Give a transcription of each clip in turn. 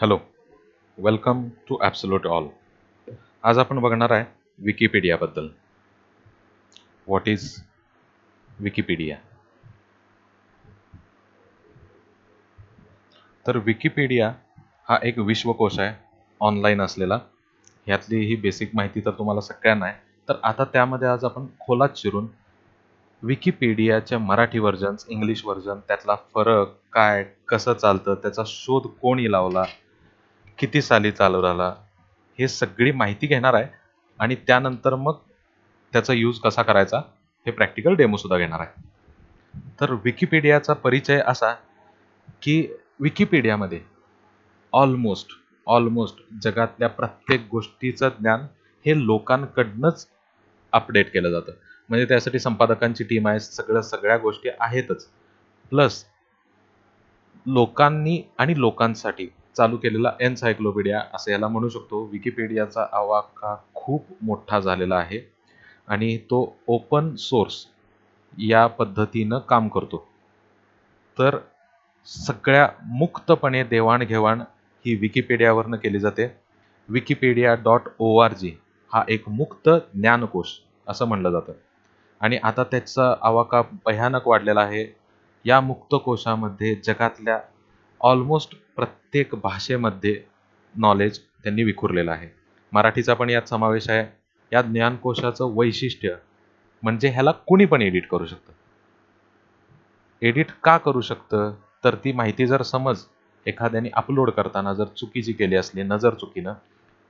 Hello welcome to absolute all. आज आपण बघणार आहे विकिपीडियाबद्दल. What is Wikipedia? तर विकिपीडिया हा एक विश्वकोश आहे ऑनलाईन असलेला. ह्यातली ही बेसिक माहिती तर तुम्हाला सगळ्यांना आहे. तर आता त्यामध्ये आज आपण खोलात शिरून विकिपीडियाच्या मराठी व्हर्जन्स इंग्लिश व्हर्जन त्यातला फरक काय कसं चालतं त्याचा शोध कोणी लावला किती साली चालू राहिला हे सगळी माहिती घेणार आहे आणि त्यानंतर मग त्याचा यूज कसा करायचा हे प्रॅक्टिकल डेमोसुद्धा घेणार आहे. तर विकिपीडियाचा परिचय असा की विकिपीडियामध्ये ऑलमोस्ट ऑलमोस्ट जगातल्या प्रत्येक गोष्टीचं ज्ञान हे लोकांकडनंच अपडेट केलं जातं. म्हणजे त्यासाठी संपादकांची टीम आहे सगळं सगळ्या गोष्टी आहेतच. प्लस लोकांनी आणि लोकांसाठी चालू केलेला एनसायक्लोपीडिया असं याला म्हणू शकतो. विकिपीडियाचा आवाका खूप मोठा झालेला आहे आणि तो ओपन सोर्स या पद्धतीनं काम करतो. तर सगळ्या मुक्तपणे देवाणघेवाण ही विकिपीडियावरनं केली जाते. Wikipedia dot O R G हा एक मुक्त ज्ञानकोश असं म्हणलं जातं. आणि आता त्याचा आवाका भयानक वाढलेला आहे. या मुक्तकोशामध्ये जगातल्या ऑलमोस्ट प्रत्येक भाषेमध्ये नॉलेज त्यांनी विखुरलेलं आहे. मराठीचा पण यात समावेश आहे. या ज्ञानकोशाचं वैशिष्ट्य म्हणजे ह्याला कुणी पण एडिट करू शकतं. एडिट का करू शकतं? तर ती माहिती जर समज एखाद्याने अपलोड करताना जर चुकीची केली असली नजर चुकीनं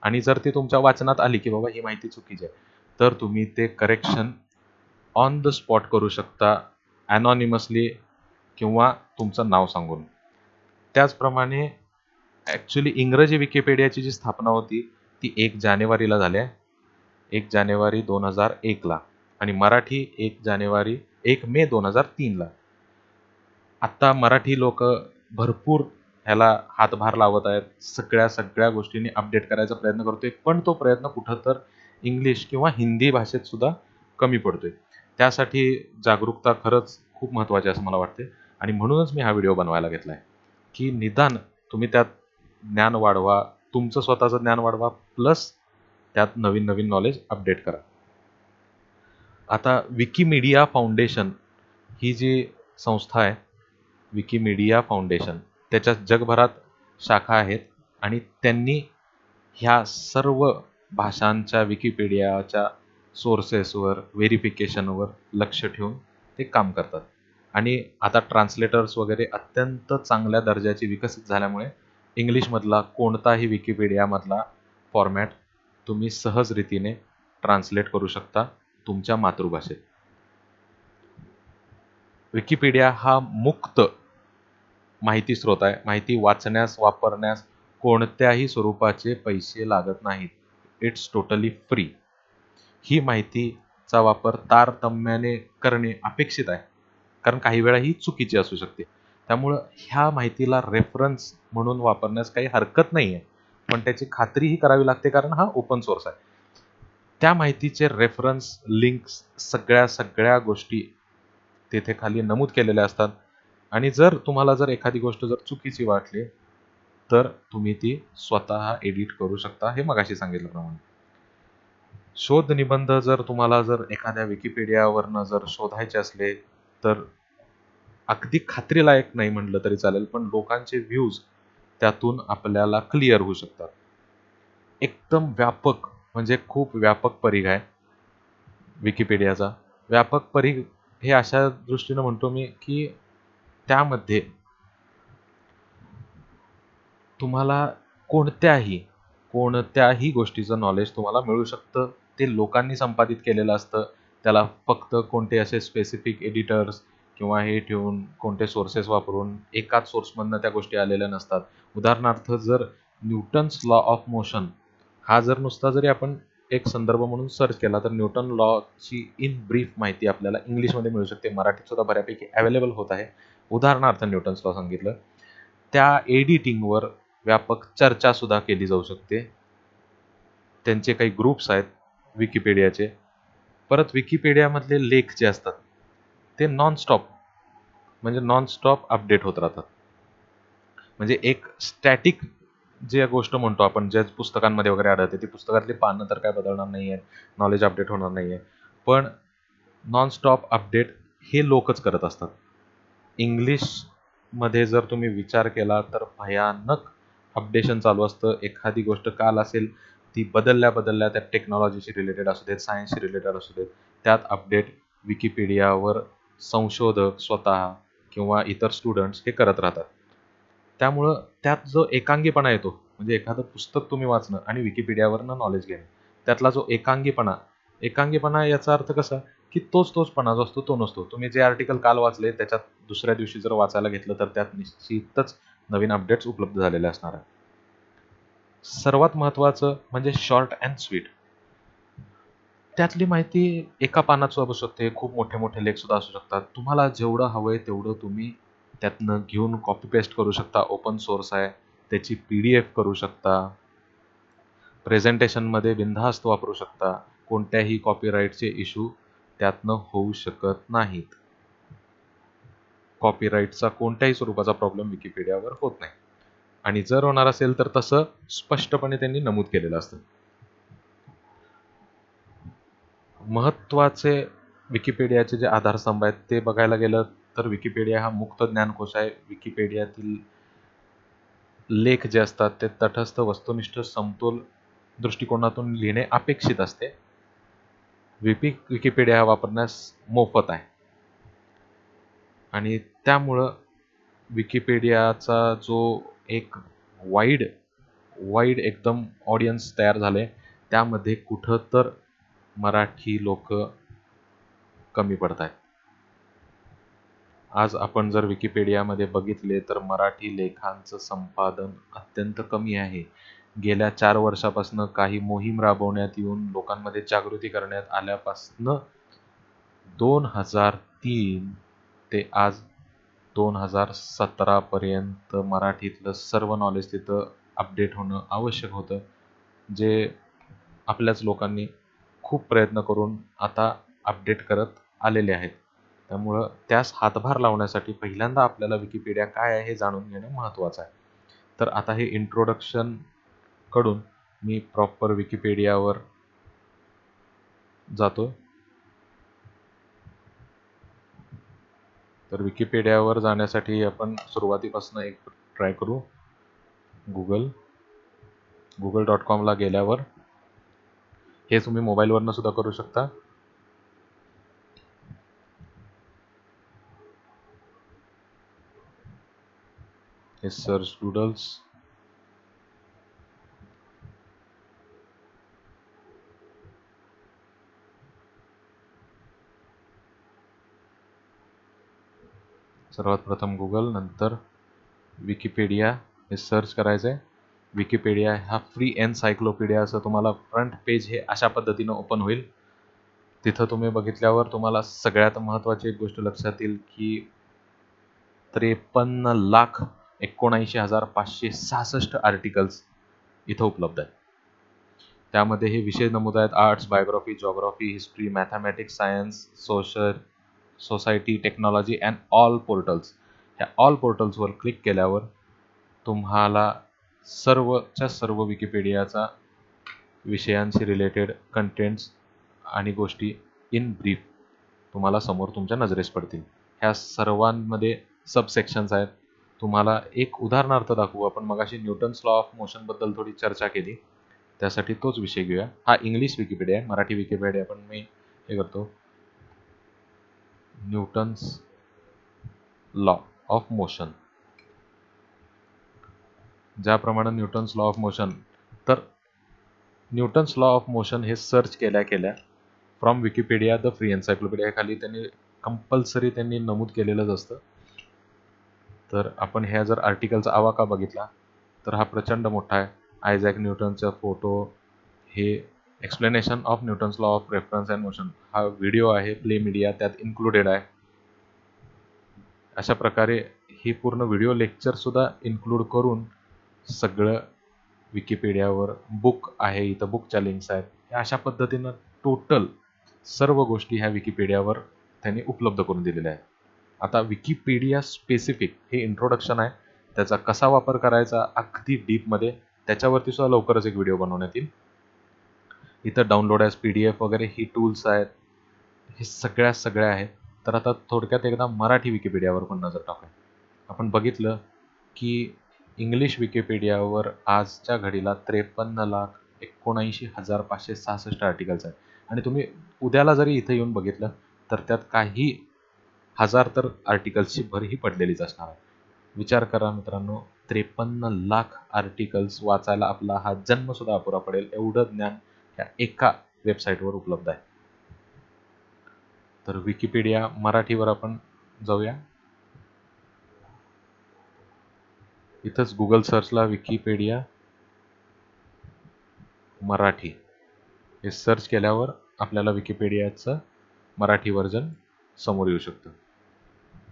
आणि जर ती तुमच्या वाचनात आली की बाबा ही माहिती चुकीची आहे तर तुम्ही ते करेक्शन ऑन द स्पॉट करू शकता ॲनॉनिमसली किंवा तुमचं नाव सांगून. त्याचप्रमाणे ॲक्च्युली इंग्रजी विकिपीडियाची जी स्थापना होती ती एक जानेवारीला झाली आहे. एक जानेवारी दोन हजार एकला आणि मराठी एक जानेवारी एक मे दोन हजार तीनला. आत्ता मराठी लोक भरपूर ह्याला हातभार लावत आहेत. सगळ्या सगळ्या गोष्टींनी अपडेट करायचा प्रयत्न करतोय पण तो प्रयत्न कुठं तर इंग्लिश किंवा हिंदी भाषेत सुद्धा कमी पडतोय. त्यासाठी जागरूकता खरंच खूप महत्त्वाची असं मला वाटते आणि म्हणूनच मी हा व्हिडिओ बनवायला घेतला आहे की निदान तुम्ही त्यात ज्ञान वाढवा तुमचं स्वतःचं ज्ञान वाढवा प्लस त्यात नवीन नवीन नॉलेज अपडेट करा. आता विकिमीडिया फाउंडेशन ही जी संस्था आहे विकिमीडिया फाउंडेशन त्याच्यात जगभरात शाखा आहेत आणि त्यांनी ह्या सर्व भाषांच्या विकिपीडियाच्या सोर्सेसवर व्हेरिफिकेशनवर लक्ष ठेवून ते काम करतात. आणि आता ट्रान्सलेटर्स वगैरे अत्यंत चांगल्या दर्जाची विकसित झाल्यामुळे इंग्लिशमधला कोणताही विकिपीडियामधला फॉर्मॅट तुम्ही सहजरीतीने ट्रान्सलेट करू शकता तुमच्या मातृभाषेत. विकिपीडिया हा मुक्त माहिती स्रोत आहे. माहिती वाचण्यास वापरण्यास कोणत्याही स्वरूपाचे पैसे लागत नाहीत. इट्स टोटली फ्री ही माहितीचा वापर तारतम्याने करणे अपेक्षित आहे. कारण काही वेळा ही चुकीची असू शकते. त्यामुळं ह्या माहितीला रेफरन्स म्हणून वापरण्यास काही हरकत नाही आहे पण त्याची खात्रीही करावी लागते कारण हा ओपन सोर्स आहे. त्या माहितीचे रेफरन्स लिंक्स सगळ्या सगळ्या गोष्टी तेथे खाली नमूद केलेल्या असतात. आणि जर तुम्हाला जर एखादी गोष्ट जर चुकीची वाटली तर तुम्ही ती स्वतः एडिट करू शकता हे मगाशी सांगितल्याप्रमाणे. शोध निबंध जर तुम्हाला जर एखाद्या विकिपीडियावरनं जर शोधायचे असले तर अगदी खात्रीलायक नाही म्हटलं तरी चालेल पण लोकांचे व्ह्यूज त्यातून आपल्याला क्लिअर होऊ शकतात. एकदम व्यापक म्हणजे खूप व्यापक परिघ आहे विकिपीडियाचा व्यापक परिघ हे अशा दृष्टीनं म्हणतो मी की त्यामध्ये तुम्हाला कोणत्याही कोणत्याही गोष्टीचं नॉलेज तुम्हाला मिळू शकतं. ते लोकांनी संपादित केलेलं असतं. त्याला फक्त कोणते असे स्पेसिफिक एडिटर्स किंवा हे ठेवून कोणते सोर्सेस वापरून एकाच सोर्समधनं त्या गोष्टी आलेल्या नसतात. उदाहरणार्थ जर न्यूटन्स लॉ ऑफ मोशन हा जर नुसता जरी आपण एक संदर्भ म्हणून सर्च केला तर न्यूटन लॉची इन ब्रीफ माहिती आपल्याला इंग्लिशमध्ये मिळू शकते. मराठीत सुद्धा बऱ्यापैकी अवेलेबल होत आहे. उदाहरणार्थ न्यूटन्स लॉ सांगितलं त्या एडिटिंगवर व्यापक चर्चा सुद्धा केली जाऊ शकते. त्यांचे काही ग्रुप्स आहेत विकिपीडियाचे परत विकिपीडियामधले लेख जे असतात ते नॉनस्टॉप म्हणजे नॉनस्टॉप अपडेट होत राहतात. म्हणजे एक स्टॅटिक जे गोष्ट म्हणतो आपण ज्या पुस्तकांमध्ये वगैरे आढळते ती पुस्तकातली पानं तर काय बदलणार नाही आहे नॉलेज अपडेट होणार नाही आहे पण नॉनस्टॉप अपडेट हे लोकच करत असतात. इंग्लिशमध्ये जर तुम्ही विचार केला तर भयानक अपडेशन चालू असतं. एखादी गोष्ट काल असेल ती बदलल्या बदलल्या त्या टेक्नॉलॉजीशी रिलेटेड असू देत सायन्सशी रिलेटेड असू देत त्यात अपडेट विकिपीडियावर संशोधक स्वतः किंवा इतर स्टुडंट्स हे करत राहतात. त्यामुळं त्यात जो एकांगीपणा येतो म्हणजे एखादं पुस्तक तुम्ही वाचणं आणि विकिपीडियावरनं नॉलेज घेणं त्यातला जो एकांगीपणा एकांगीपणा याचा अर्थ कसा की तोच तोचपणा जो असतो तो नसतो. तुम्ही जे आर्टिकल काल वाचले त्याच्यात दुसऱ्या दिवशी जर वाचायला घेतलं तर त्यात निश्चितच नवीन अपडेट्स उपलब्ध झालेले असणार आहे सर्वात महत्त्वाचं म्हणजे शॉर्ट अँड स्वीट त्यातली माहिती एका पानाचं असू शकते खूप मोठे मोठे लेख सुद्धा असू शकतात. तुम्हाला जेवढं हवंय तेवढं तुम्ही त्यातनं घेऊन कॉपी पेस्ट करू शकता ओपन सोर्स आहे त्याची पी डी एफ करू शकता प्रेझेंटेशनमध्ये बिनधास्त वापरू शकता कोणत्याही कॉपीराईटचे इश्यू त्यातनं होऊ शकत नाहीत. कॉपीराईटचा कोणत्याही स्वरूपाचा प्रॉब्लेम विकिपीडियावर होत नाही. आणि जर होणार असेल तर तसं स्पष्टपणे त्यांनी नमूद केलेलं असतं. महत्त्वाचे विकिपीडियाचे जे आधारस्तंभ आहेत ते बघायला गेलं तर विकिपीडिया हा मुक्त ज्ञानकोश आहे. विकिपीडियातील लेख जे असतात ते तटस्थ वस्तुनिष्ठ समतोल दृष्टिकोनातून लिहिणे अपेक्षित असते. विपी विकिपीडिया वापरण्यास मोफत आहे. आणि त्यामुळं विकिपीडियाचा जो एक वाईड वाईड एकदम ऑडियन्स तयार झाले त्यामध्ये कुठं तर मराठी लोक कमी पडत आहेत आज आपण जर विकिपीडियामध्ये बघितले तर मराठी लेखांचं संपादन अत्यंत कमी आहे. गेल्या चार वर्षापासून काही मोहीम राबवण्यात येऊन लोकांमध्ये जागृती करण्यात आल्यापासनं दोन हजार तीन ते आज दोन हजार सतरापर्यंत मराठीतलं सर्व नॉलेज तिथं अपडेट होणं आवश्यक होतं जे आपल्याच लोकांनी खूप प्रयत्न करून आता अपडेट करत आलेले आहेत. त्यामुळं त्यास हातभार लावण्यासाठी पहिल्यांदा आपल्याला विकिपीडिया काय आहे हे जाणून घेणं महत्त्वाचं आहे. तर आता हे इंट्रोडक्शनकडून मी प्रॉपर विकिपीडियावर जातो तर विकिपीडियावर जाण्यासाठी आपण सुरुवातीपासून एक ट्राय करू. गुगल गुगल डॉट कॉमला गेल्यावर हे तुम्ही मोबाईलवरनं सुद्धा करू शकता. हे सर्च डुडल्स सर्वात प्रथम गुगल नंतर विकिपीडिया हे सर्च करायचं आहे विकिपीडिया हा फ्री एनसायक्लोपीडिया असं तुम्हाला फ्रंट पेज हे अशा पद्धतीनं ओपन होईल. तिथं तुम्ही बघितल्यावर तुम्हाला सगळ्यात महत्त्वाची एक गोष्ट लक्षात येईल की त्रेपन्न लाख एकोणऐंशी हजार पाचशे सहासष्ट आर्टिकल्स इथं उपलब्ध आहेत. त्यामध्ये हे विषय नमूद आहेत arts biography geography history mathematics science social society technology and all portals. ह्या ऑल पोर्टल्सवर क्लिक केल्यावर तुम्हाला सर्वच्या सर्व विकिपीडियाचा विषयांशी रिलेटेड कंटेंट्स आणि गोष्टी इन ब्रीफ तुम्हाला समोर तुमच्या नजरेस पडतील. ह्या सर्वांमध्ये सबसेक्शन्स आहेत. तुम्हाला एक उदाहरणार्थ दाखवू आपण. मगाशी न्यूटन्स लॉ ऑफ मोशनबद्दल थोडी चर्चा केली. त्यासाठी तोच विषय घेऊया. हा इंग्लिश विकिपीडिया आहे. मराठी विकिपीडिया पण मी हे करतो. Newton's law of motion. ज्याप्रमाणे न्यूटन्स लॉ ऑफ मोशन तर न्यूटन्स लॉ ऑफ मोशन हे सर्च केल्या केल्या from Wikipedia the free encyclopedia खाली त्यांनी कंपल्सरी त्यांनी नमूद केलेलंच असतं. तर आपण ह्या जर आर्टिकलचा आवाका बघितला तर हा प्रचंड मोठा आहे. आयझॅक न्यूटनचा फोटो हे explanation of Newton's law of reference and motion हा व्हिडिओ आहे प्ले मीडिया त्यात इन्क्लुडेड आहे. अशा प्रकारे ही पूर्ण व्हिडिओ लेक्चरसुद्धा इन्क्लूड करून सगळं विकिपीडियावर बुक आहे इथं बुकच्या लिंक्स आहेत अशा पद्धतीनं टोटल सर्व गोष्टी ह्या विकिपीडियावर त्यांनी उपलब्ध करून दिलेल्या आहेत. आता विकिपीडिया स्पेसिफिक हे इंट्रोडक्शन आहे. त्याचा कसा वापर करायचा अगदी डीपमध्ये त्याच्यावरती सुद्धा लवकरच एक व्हिडिओ बनवण्यात येईल. इथं download as P D F वगैरे ही टूल्स आहेत. हे सगळ्या सगळ्या आहेत. तर आता थोडक्यात एकदा मराठी विकिपीडियावर पण नजर टाकूया. आपण बघितलं की इंग्लिश विकिपीडियावर आजच्या घडीला त्रेपन्न लाख एकोणऐंशी हजार पाचशे सहासष्ट आर्टिकल्स आहेत. आणि तुम्ही उद्याला जरी इथं येऊन बघितलं तर त्यात काही हजार तर आर्टिकल्सची भरही पडलेलीच असणार आहे. विचार करा मित्रांनो त्रेपन्न लाख आर्टिकल्स वाचायला आपला हा जन्मसुद्धा अपुरा पडेल. एवढं ज्ञान ह्या एका वेबसाईटवर उपलब्ध आहे. तर विकिपीडिया मराठीवर आपण जाऊया. इथंच गुगल सर्चला विकिपीडिया मराठी हे सर्च केल्यावर आपल्याला विकिपीडियाचं मराठी व्हर्जन समोर येऊ शकतं.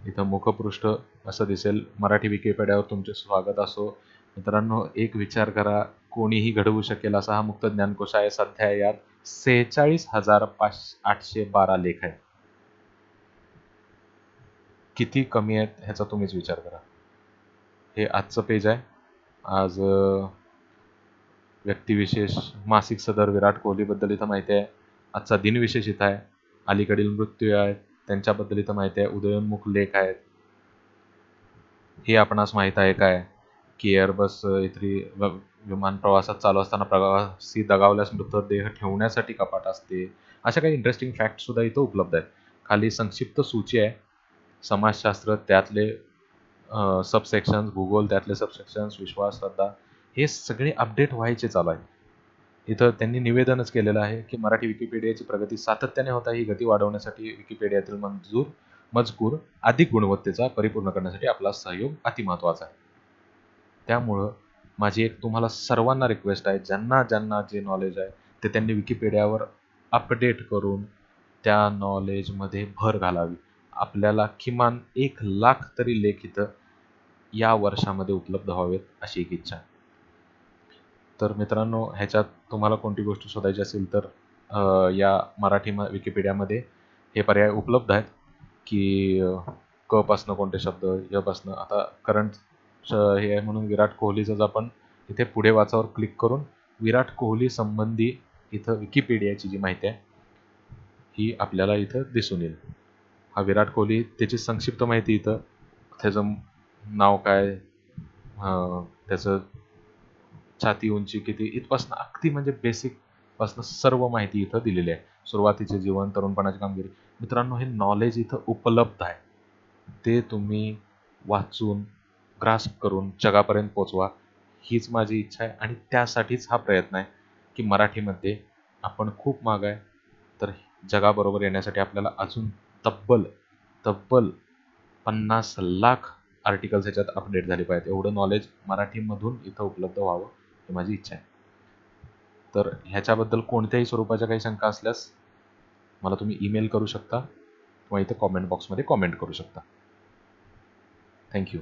इथं मुखपृष्ठ असं दिसेल. मराठी विकिपीडियावर तुमचे स्वागत असो मित्रांनो एक विचार करा कोणीही घडवू शकेल असा हा मुक्त ज्ञानकोश आहे सध्या यात सेहेचाळीस हजार पाच आठशे बारा लेख आहेत. किती कमी आहेत ह्याचा तुम्हीच विचार करा. हे आजचं पेज आहे. आज व्यक्तिविशेष मासिक सदर विराट कोहलीबद्दल इथं माहिती आहे. आजचा दिनविशेष इथं आहे. अलीकडील मृत्यू आहेत. त्यांच्याबद्दल इथं माहिती आहे. उदयोन्मुख लेख आहेत. हे आपणास माहीत आहे काय? की एअरबस इथली विमान प्रवासात चालू असताना प्रवासी दगावल्यास मृतदेह ठेवण्यासाठी कपाट असते. अशा काही इंटरेस्टिंग फॅक्टसुद्धा इथं उपलब्ध आहेत. खाली संक्षिप्त सूची आहे. समाजशास्त्र त्यातले सबसेक्शन्स भूगोल त्यातले सबसेक्शन्स विश्वास श्रद्धा हे सगळे अपडेट व्हायचे चालू आहे इथं त्यांनी निवेदनच केलेलं आहे की मराठी विकिपीडियाची प्रगती सातत्याने होत आहे. ही गती वाढवण्यासाठी विकिपीडियातील मंजूर मजकूर अधिक गुणवत्तेचा परिपूर्ण करण्यासाठी आपला सहयोग अतिमहत्वाचा आहे. त्यामुळं माझी एक तुम्हाला सर्वांना रिक्वेस्ट आहे ज्यांना ज्यांना जे नॉलेज आहे ते त्यांनी विकिपीडियावर अपडेट करून त्या नॉलेजमध्ये भर घालावी. आपल्याला किमान एक लाख तरी लेख इथं या वर्षामध्ये उपलब्ध व्हावेत अशी एक इच्छा. आहे तर मित्रांनो ह्याच्यात तुम्हाला कोणती गोष्ट शोधायची असेल तर या मराठी म विकिपीडियामध्ये हे पर्याय उपलब्ध आहेत की क पासनं कोणते शब्द य पासनं. आता करंट हे आहे म्हणून विराट कोहलीचंच आपण इथे पुढे वाचावर क्लिक करून विराट कोहली संबंधी इथं विकिपीडियाची जी माहिती आहे ही आपल्याला इथं दिसून येईल. हा विराट कोहली त्याची संक्षिप्त माहिती इथं त्याचं नाव काय त्याचं छाती उंची किती इथपासनं अगदी म्हणजे बेसिक पासनं सर्व माहिती इथं दिलेली आहे. सुरुवातीचे जीवन तरुणपणाची कामगिरी. मित्रांनो हे नॉलेज इथं उपलब्ध आहे. ते तुम्ही वाचून ग्रास्प करून जगापर्यंत पोचवा हीच माझी इच्छा आहे. आणि त्यासाठीच हा प्रयत्न आहे की मराठीमध्ये आपण खूप माग आहे. तर जगाबरोबर येण्यासाठी आपल्याला अजून तब्बल तब्बल पन्नास लाख आर्टिकल्स ह्याच्यात अपडेट झाले पाहिजेत. एवढं नॉलेज मराठीमधून इथं उपलब्ध व्हावं ही माझी इच्छा आहे. तर ह्याच्याबद्दल कोणत्याही स्वरूपाच्या काही शंका असल्यास मला तुम्ही ईमेल करू शकता किंवा इथं कॉमेंट बॉक्समध्ये कॉमेंट करू शकता. थँक्यू